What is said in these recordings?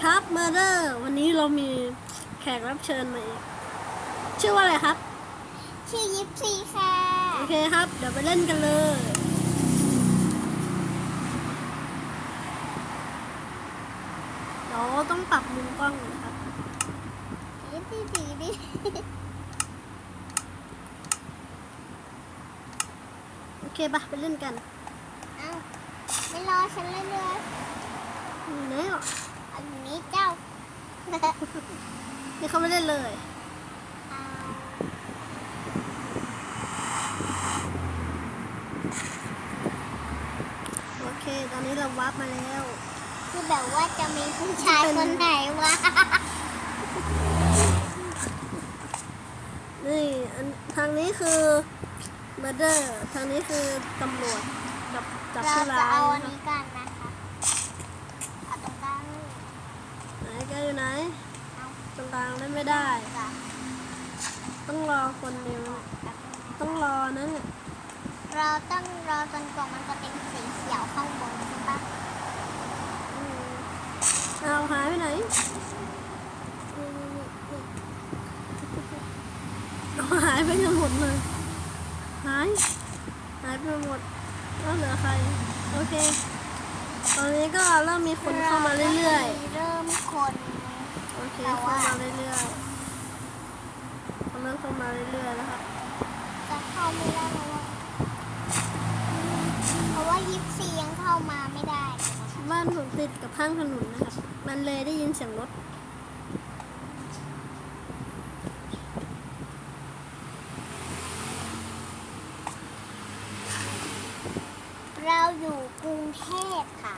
ครับเมอร์เดอร์วันนี้เรามีแขกรับเชิญมาอีกชื่อว่าอะไรครับ ชื่อยิปซีค่ะ โอเคครับ เดี๋ยวไปเล่นกันเลยเดี๋ยวต้องปรับมุมกล้องนะครับยิปซีสีดิโอเคปะไปเล่นกัน เอ้าไม่รอฉันเลยเลยอยู่ไหนอะอันนี้เจ้า นี่เขาไม่เล่นเลยเอาโอเค ตอนนี้เราวาร์ปมาแล้ว คือแบบว่าจะมีผู้ชายคนไหนวะ นี่อันทางนี้คือเมอร์เดอร์ ทางนี้คือตำรวจ จับจับเราผู้จะร้ายเอาอันนะครับนี้กันนะคะเอาตรงกลางนี่ ไหนแกอยู่ไหนเอาตรงกลางเล่นไม่ได้จ้ะต้องรอคนเดียวต้องรอนะเนี่ยเราต้องรอจนกว่ามันจะเป็นสีเขียวข้างบนใช่ปะอืมเอาหายไปไหนเอาหายไปกันหมดเลย หาย หายไปหมดแล้วเหลือใคร โอเค ตอนนี้ก็เริ่มมีคนเข้ามาเรื่อยเริ่มคนๆโอเคเข้ามาเรื่อยๆเขาเริ่มเข้ามาเรื่อยๆแล้วครับจะเข้าไม่ได้เพราะว่าเพราะว่ายิปซียังเข้ามาไม่ได้เลยนะคะบ้านผมติดกับข้างถนนนะครับ มันเลยได้ยินเสียงรถ เราอยู่กรุง เทพค่ะ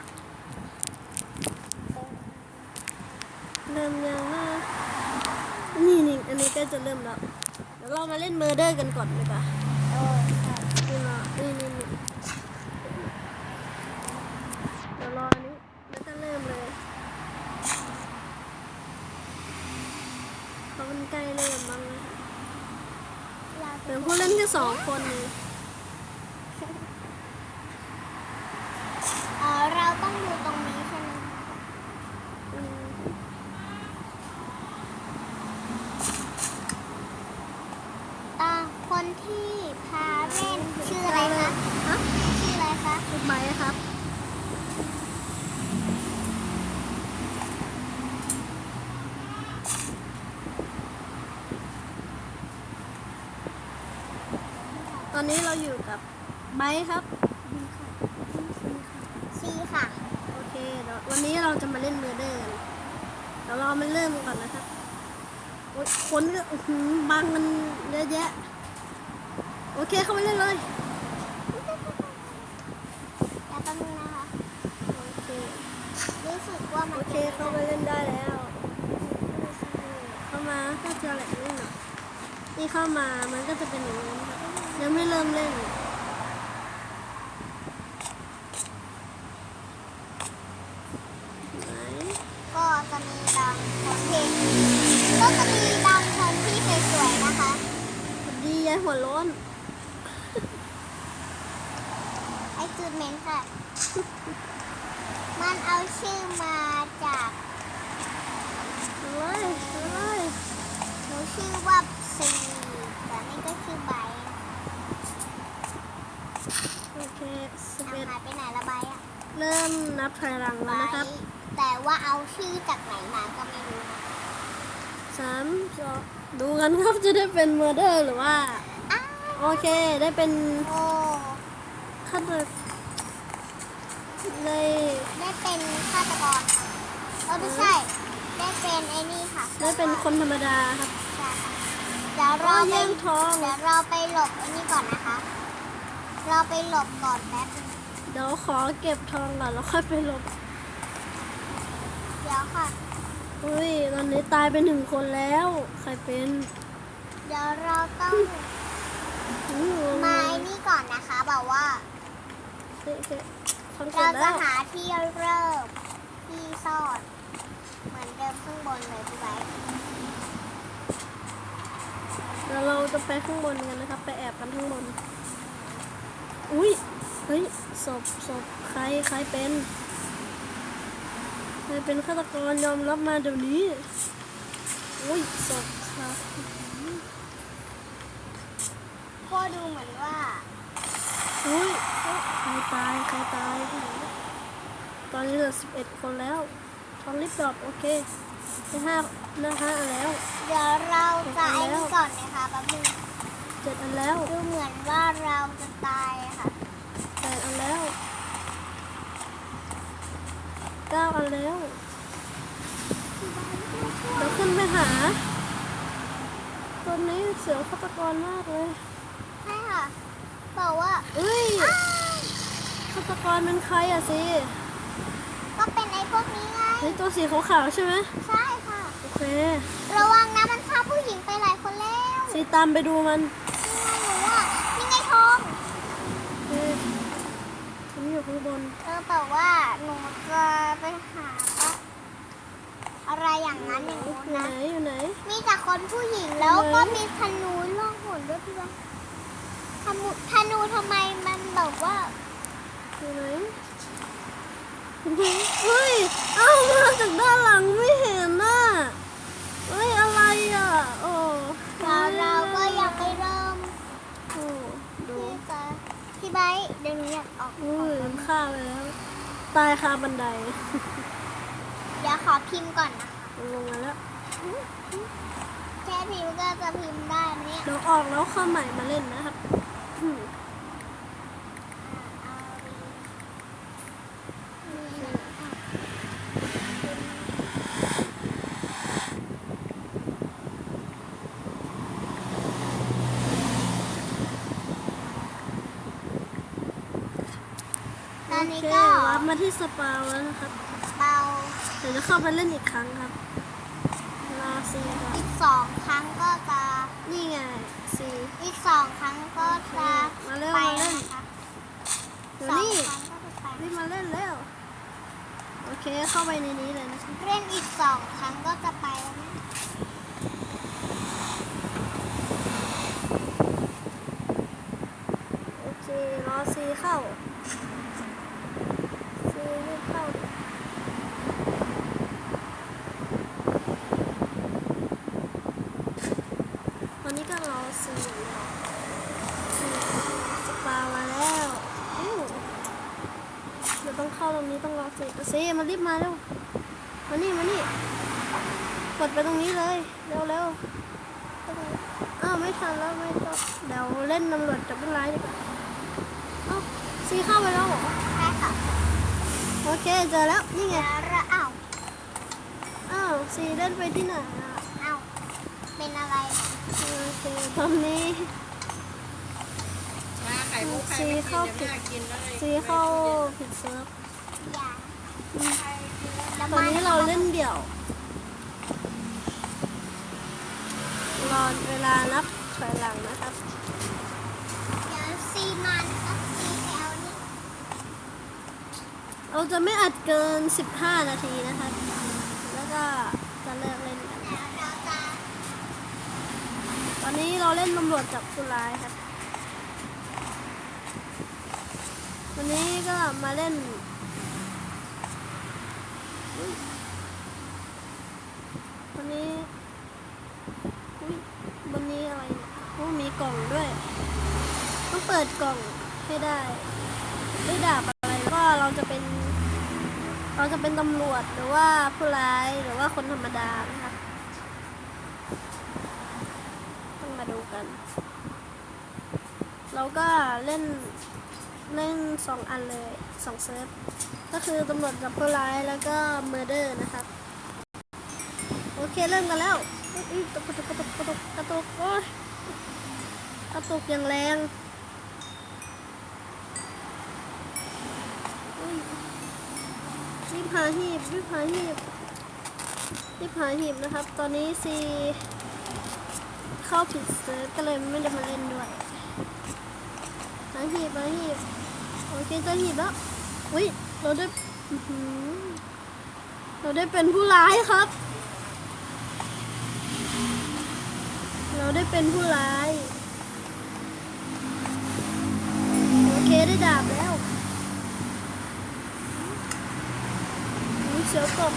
เริ่มยังนะนี่นี่อันนี้ก็จะเริ่มแล้ว เดี๋ยวเรามาเล่นเมอร์เดอร์กันก่อนเลยปะเออใช่นี่มานี่นี่นี่เดี๋ยวรออันนี้แล้วก็เริ่มเลยเขามันใกล้เริ่มบ้างนะคะเราเหลือผู้เล่นแค่สองคนเอง เออเรา ต้องดูตรงนี้ใช่ไหมอืมตาคนที่พาเล่นชื่ออะไรคะฮะชื่ออะไรคะลูกไม้ครับ ตอนนี้เราอยู่กับไบร์ทครับ ซีค่ะ โอเคเดี๋ยววันนี้ เราจะมาเล่นเมอร์เดอร์กันเดี๋ยวเรามาเริ่มก่อนนะครับโอ๊ยคนก็อื้อหือบังมันเยอะแยะ โอเคเข้าไปเล่นเลยแล้วแป๊บนึงนะคะ โอเค รู้สึกว่ามันโอเคเข้าไปเล่นได้แล้ว เข้ามาก็จะแหลกนิดหน่อยนี่เข้ามามันก็จะเป็นอย่างนี้นะครับยังไม่เริ่มเล่นไหน ก็จะมีบางคนที่ก็จะมีบางคนที่สวยๆนะคะ สวัสดียายหัวโล้น ไอจูดเมนค่ะ มันเอาชื่อมาจากเอาเลยเอาเลยหนูชื่อว่าซีแต่นี่ก็ชื่อไบร์ทโอเคสิบเอาเอ็ดหายไปไหนละไบร์ทอะเริ่มนับถอยหลังไบแล้วร์นะครับทแต่ว่าเอาชื่อจากไหนมาก็ไม่รู้นะสามสองดูกันครับจะได้เป็นเมอร์เดอร์หรือว่าอ้าวโอเคได้เป็นโอ้ฆาตกร เลยได้เป็นฆาตกรค่ะเออไม่ใช่ ได้เป็นไอ้นี่ค่ะได้เป็นคนธรรมดาครับ ใช่ค่ะเดี๋ยวก็เราไปแย่งทอง เดี๋ยวเราไปหลบไอ้นี่ก่อนนะคะ เราไปหลบก่อนแป๊บนึงเดี๋ยวขอเก็บทองก่อนแล้วค่อยไปลบเดี๋ยวค่ะ อุ้ยตอนนี้ตายไปหนึ่งคนแล้ว ใครเป็นเดี๋ยวเราต้องอู้มาไอ้นี่ก่อนนะคะแบบว่าเฮ้ยเฮ้ย เก็เราจะแล้วหาที่เริ่มที่ซ่อนเหมือนเดิมข้างบนเลยพี่ไว้เดี๋ยวเราจะไปข้างบนกันนะครับ ไปแอบกันข้างบน อุ้ยเฮ้ยศพศพใครใครเป็นใครรเป็นฆาตกรยอมรับมาเดี๋ยวนี้อุ้ยศพครับ ก็ดูเหมือนว่า อุ้ยใครตายใครตาย ตอนนี้เหลือสิบเอ็ดคนแล้วทองลิฟต์ดรอปโอเคได้ห้าได้ห้าอันแล้ว เดี๋ยวเราจะไอ้นี่ก่อนนะคะแป๊บนึงเจ็ดอันแล้วดูเหมือนว่าเราจะตายอะค่ะแปดอันแล้วเก้าอันแล้วเดี๋ยวขึ้นไปหาตอนนี้เสียวฆาตกรมากเลย ใช่ค่ะ บอกว่าเอ้ยอ้าวฆาตกรเป็นใครอะสิก็เป็นไอ้พวกนี้ไงเฮ้ยตัวสีขาวๆใช่ไหมใช่ค่ะ โอเค ระวังนะมันฆ่าผู้หญิงไปหลายคนแล้วสีตามไปดูมันนี่ไงหนูอะนี่ไงทองเฮ้ยฉันอยู่ข้างบน เออบอกว่าหนูจะไปหาปะอะไรอย่างนั้นอย่างอยู่นู้นไหนนะ อยู่ไหน มีแต่คนผู้หญิงแล้วไหนก็มีธนูล่องหนด้วยพี่ว่า ธนูธนูทำไมมันแบบว่าอยู่ไหนอยู่ไหนเฮ้ย เอ้ามาจากด้านหลังไม่เห็นน่ะเฮ้ย อะไรอะ โอ้เราเราก็ยังไม่เริ่มโอ้ดูที่จะพี่ไบร์ทเดี๋ยวหนูอยากออกอุ้ยมันฆ่าไปแล้ว ตายคาบันได เดี๋ยวขอพิมพ์ก่อนนะคะมันลงมาแล้ว แค่พิมพ์ก็จะพิมพ์ได้ไหมเนี่ยเดี๋ยวออกแล้วเข้าใหม่มาเล่นนะครับอืมเอานี่นะ ตอนนี้โเคก็วับมาที่สปาวแล้วนะครับ เบาเดี๋ยวจะเข้าไปเล่นอีกครั้งครับรอซีก่อน อีกสองครั้งก็จะ นี่ไงซีอีกสองครั้งก็จะมาเร็วไปมาเล่นนะคะเดี๋ยวสองนี่ครั้งก็จะไปรีบมาเล่นแล้วโอเคเข้าไปในนี้เลยนะครับเล่นอีกสองครั้งก็จะไปแล้วนะโอเครอซีเข้าซีรีบเข้า ตอนนี้ก็รอซีอยู่แล้วซีสปามาแล้วอู้เดี๋ยวต้องเข้าตรงนี้ต้องรอซีซี มารีบมาเร็ว มานี่ มานี่ กดไปตรงนี้เลย เร็วเร็วอ้าวไม่ทันแล้วไม่ต้องเดี๋ยวเล่นตำรวจจับผู้ร้ายดีกว่าเอ้าซีเข้าไปแล้วเหรอใช่ค่ะ โอเคเจอแล้ว นี่ไง แล้วเราอ้าว อ้าวซีเล่นไปที่ไหนอะอ้าว เป็นอะไรเนี่ยโอเคตอนนี้ มาไข่มุกใครไม่กินเดี๋ยวแม่กินแล้วเลย ซีเข้าผิดเซิร์ฟอย่าอืมแล้ว ตอนนี้เราเล่นเดี่ยวรอเวลานับถอยหลังนะครับ เดี๋ยวซีมันก็ซีแถวนี่เราจะไม่อัดเกิน 15 นาทีนะครับ แล้วก็จะเลิกเล่นกัน แล้วเราจะตอนนี้เราเล่นตำรวจจับผู้ร้ายครับ วันนี้ก็มาเล่นอุ๊ยวันนี้อุ๊ยวันนี้อะไรเนี่ยโอ้มี กล่องด้วย ต้องเปิดกล่องให้ได้ได้ดาบอะไรก็เราจะเป็น เราจะเป็นตำรวจหรือว่าผู้ร้ายหรือว่าคนธรรมดานะครับต้องมาดูกัน เราก็เล่นเล่นสองอันเลยสองเซิร์ฟก็คือตำรวจกับผู้ร้ายแล้วก็เมอร์เดอร์นะครับโอเคเริ่มกันแล้วอุ๊ยอุ๊กระตุกกระตุกกระตุกกระตุกโอ้ย กระตุกอย่างแรงรีบหาหีบรีบหาหีบรีบหาหีบนะครับ ตอนนี้ซีเข้าผิดเซิร์ฟก็เลยไม่ได้มาเล่นด้วยมาหีบมาหีบโอเคจะหีบแล้วอุ้ยเราได้เราได้เป็นผู้ร้ายครับ เราได้เป็นผู้ร้าย โอ เคได้ดาบแล้วอุ๊ยสือกบ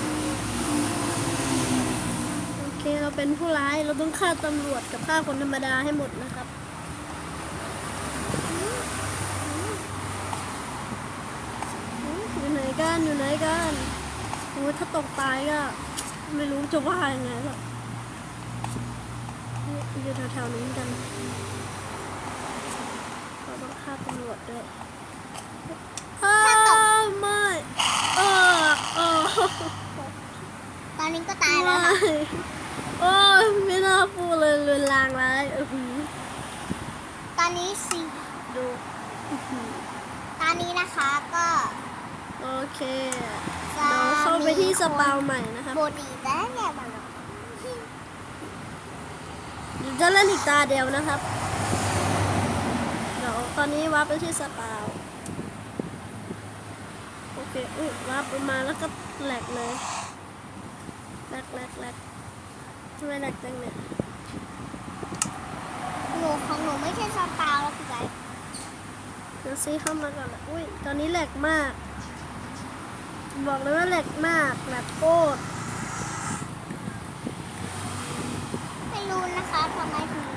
โอเคเราเป็นผู้ร้ายเราต้องฆ่าตำรวจกับฆ่าคนธรรมดาให้หมดนะครับอยู่ไหนกันอยู่ไหนกันโอ้ยถ้าตกตายก็ไม่รู้จะว่ายังไงหรอกอยู่แถวๆนี้กันาต้องฆ่าตำรวจด้วยอ้าวไม่เออเออตอนนี้ก็ตายแล้วไม่ค่ะโอ้ยไม่น่าพูดเลยเรือนลางร้ายอื้อหือตอนนี้สี่ดูอื้อหือตอนนี้นะคะก็ โอเคจะเราเข้าไปที่สปาวใหม่นะครับโบดีแล้วเนี่ยมันเดี๋ยวจะเล่นอีกตาเดียวนะครับเดี๋ยว ตอนนี้วับไปที่สปาวโอเคอุ้ยวับมาแล้วก็แหลกเลยแหลกแหลกแหลกทำไมแหลกจังเนี่ยหนูของหนูไม่ใช่สปาวแล้วคืออะไรเดี๋ยวซีเข้ามาก่อนละอุ้ยตอนนี้แหลกมาก บอกเลยว่าแหลกมากแหลกโคตรไม่รู้นะคะทำไมถึงมันต้องแลบนี่เลย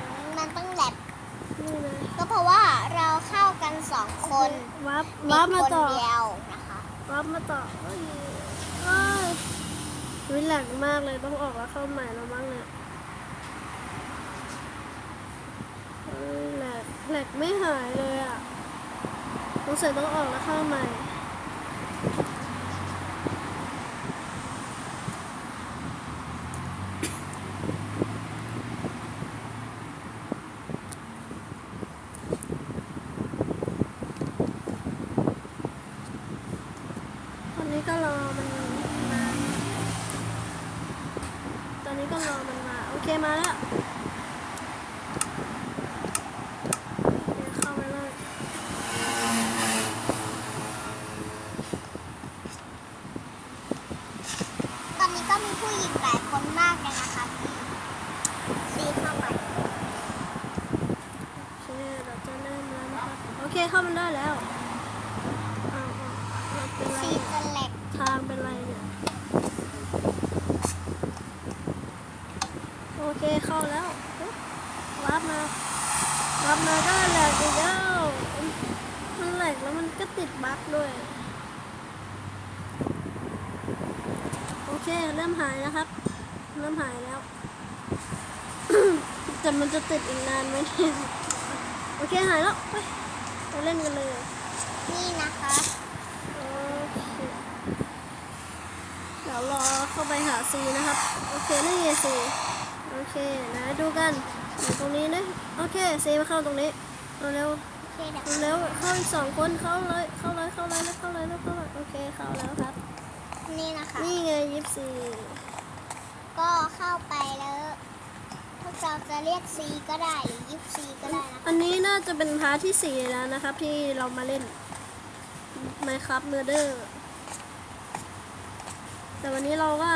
ก็เพราะว่าเราเข้ากันสองคนวับมีวับมาคนต่อเดียวนะคะวับมาต่อเอ้ยเอ้ยอุ๊ยแหลกมากเลยต้องออกแล้วเข้าใหม่แล้วมั้งเนี่ยเอ้ยแหลกแหลกไม่หายเลยอะสงสัยต้องออกแล้วเข้าใหม่ ตอนนี้ก็รอมันมา ต้องรอมันมา โอเคมาแล้วเดี๋ยวเข้าไปเลย ตอนนี้ก็มีผู้หญิงหลายคนมากเลยนะคะที่ซีเข้าไป โอเคเราจะเริ่มแล้วนะครับ โอเคเข้ามันได้แล้วอ้าวอ้าวเราเป็นไร ซีจะแหลก ทางเป็นไรเนี่ย โอเคเข้า แล้วปุ๊บรับมารับมาก็แหลกอีกแล้วมันแหลกแล้วมันก็ติดบั๊กด้วย โอเค เริ่มหายนะครับ เริ่มหายแล้ว แต่มันจะติดอีกนานไหมเนี่ยโอเคหายแล้วไปไปเล่นกันเลย นี่นะคะโอเคเดี๋ยวรอเข้าไปหาซีนะครับ โอเคนี่ไงซีโอ เคนะดูกันอยู่ตรงนี้นะโอเคซีมาเข้าตรงนี้เอาเร็วโอเคเดี๋ยวเอาเร็วเข้าอีกสองคนเข้าเลยเข้าเลยเข้าเลยแล้วเข้าเลยแล้วเข้าเลยโอเคเข้าแล้วครับ นี่นะคะนี่ไงยิปซีก็เข้าไปแล้วพวกเราจะเรียกซีก็ได้หรือยิปซีก็ได้นะคะอันนี้น่าจะเป็นพาร์ทที่สี่แล้วนะครับ ที่เรามาเล่น Minecraft Murder แต่วันนี้เราก็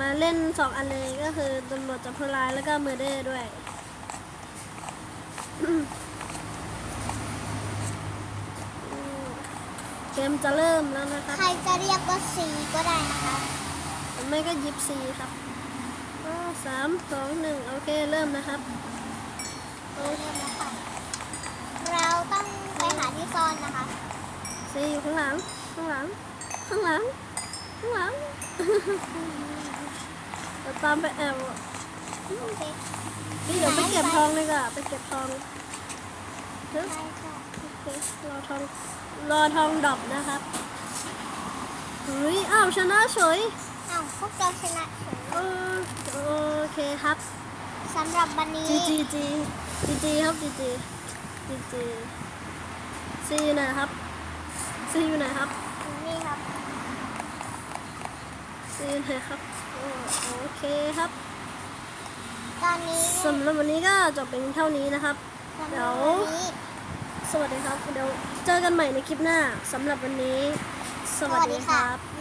มาเล่นสองอันเลยก็คือตำรวจจับผู้ร้ายแล้วก็ Murder ด้วย เกมจะเริ่มแล้วนะครับ ใครจะเรียกว่าซีก็ได้นะคะหรือไม่ก็ยิปซีครับอ้าวสามสองหนึ่งโอเคเริ่มนะครับโอเราเคเริ่มแล้วค่ะเราต้องไปหาที่ซ่อนนะคะ ซีอยู่ข้างหลัง ข้างหลัง ข้างหลัง ข้างหลัง เราตามไปแอบอะโอเคนี่เดี๋ยวไปเก็บทองเลยก่ะไปเก็บทองเฮ้ยใช่ค่ะโอเครอทองรอทองดอกนะครับเฮ้ยอ้าวชนะเฉยอ้าวพวกเราชนะเฉยเออโอเคครับสำหรับวันนี้จีจีจีจีจีครับจีจีจีจีซีอยู่ไหนครับซีอยู่ไหนครับนี่ครับ ซีอยู่ไหนครับโอ้โอเคครับ ตอนนี้สำหรับวันนี้ก็จบเป็นเท่านี้นะครับสำหเดี๋รัยบววันนี้สวัสดีครับ เดี๋ยวเจอกันใหม่ในคลิปหน้าสำหรับวันนี้ สวัสดีครับ